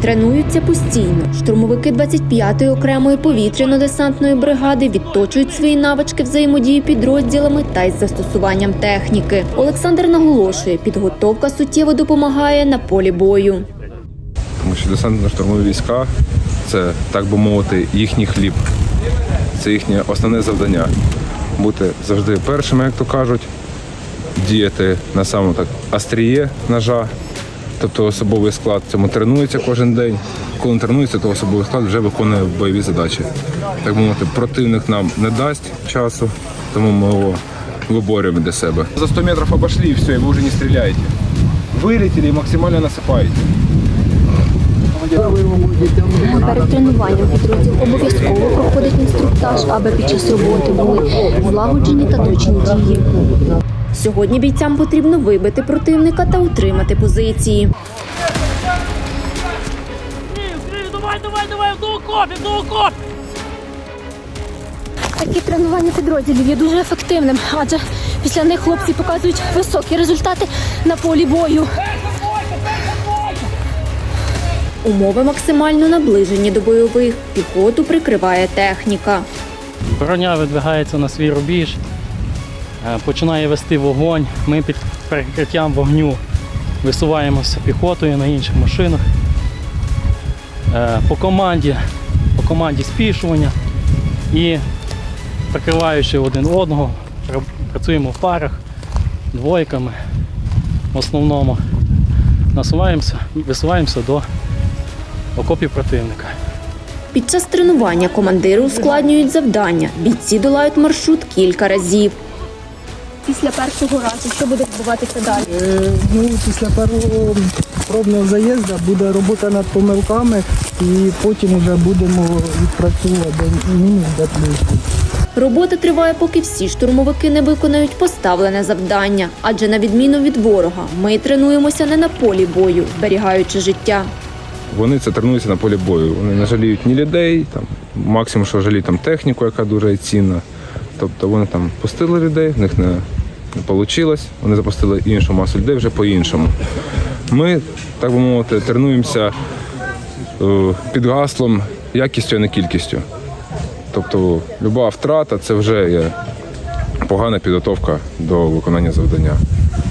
Тренуються постійно. Штурмовики 25-ї окремої повітряно-десантної бригади відточують свої навички взаємодії підрозділами та із застосуванням техніки. Олександр наголошує, підготовка суттєво допомагає на полі бою. Тому що десантно-штурмові війська це, так би мовити, їхній хліб. Це їхнє основне завдання. Бути завжди першими, як то кажуть, діяти на самому так остріє ножа. Тобто особовий склад цьому тренується кожен день. Коли він тренується, то особовий склад вже виконує бойові задачі. Так би мовити, противник нам не дасть часу, тому ми його виборюємо для себе. За 100 метрів обошли і все, і ви вже не стріляєте. Вилетіли і максимально насипаєте. Перед тренуванням підрозділ обов'язково проходить інструктаж, аби під час роботи були злагоджені та точні дії. Сьогодні бійцям потрібно вибити противника та утримати позиції. Давай, давай, давай, до окопів, до окопів! Такі тренування підрозділів є дуже ефективним, адже після них хлопці показують високі результати на полі бою. Умови максимально наближені до бойових. Піхоту прикриває техніка. Броня видвигається на свій рубіж, починає вести вогонь. Ми під перекриттям вогню висуваємося піхотою на інших машинах. Е, По команді, по команді спішування і прикриваючи один одного, працюємо в парах, двойками в основному. Насуваємося, висуваємося до окопів противника. Під час тренування командири ускладнюють завдання. Бійці долають маршрут кілька разів. Після першого разу, що буде відбуватися далі? Е, Ну, після першого пробного заїзду буде робота над помилками і потім вже будемо відпрацьовувати мінус, де плюс. Робота триває, поки всі штурмовики не виконають поставлене завдання. Адже на відміну від ворога, ми тренуємося не на полі бою, зберігаючи життя. Вони це тренуються на полі бою. Вони не жаліють ні людей, там, максимум, що жаліють там техніку, яка дуже цінна. Тобто вони там пустили людей, в них не, вийшло, вони запустили іншу масу людей вже по-іншому. Ми, так би мовити, тренуємося е, під гаслом якістю, а не кількістю. Тобто люба втрата це вже є погана підготовка до виконання завдання.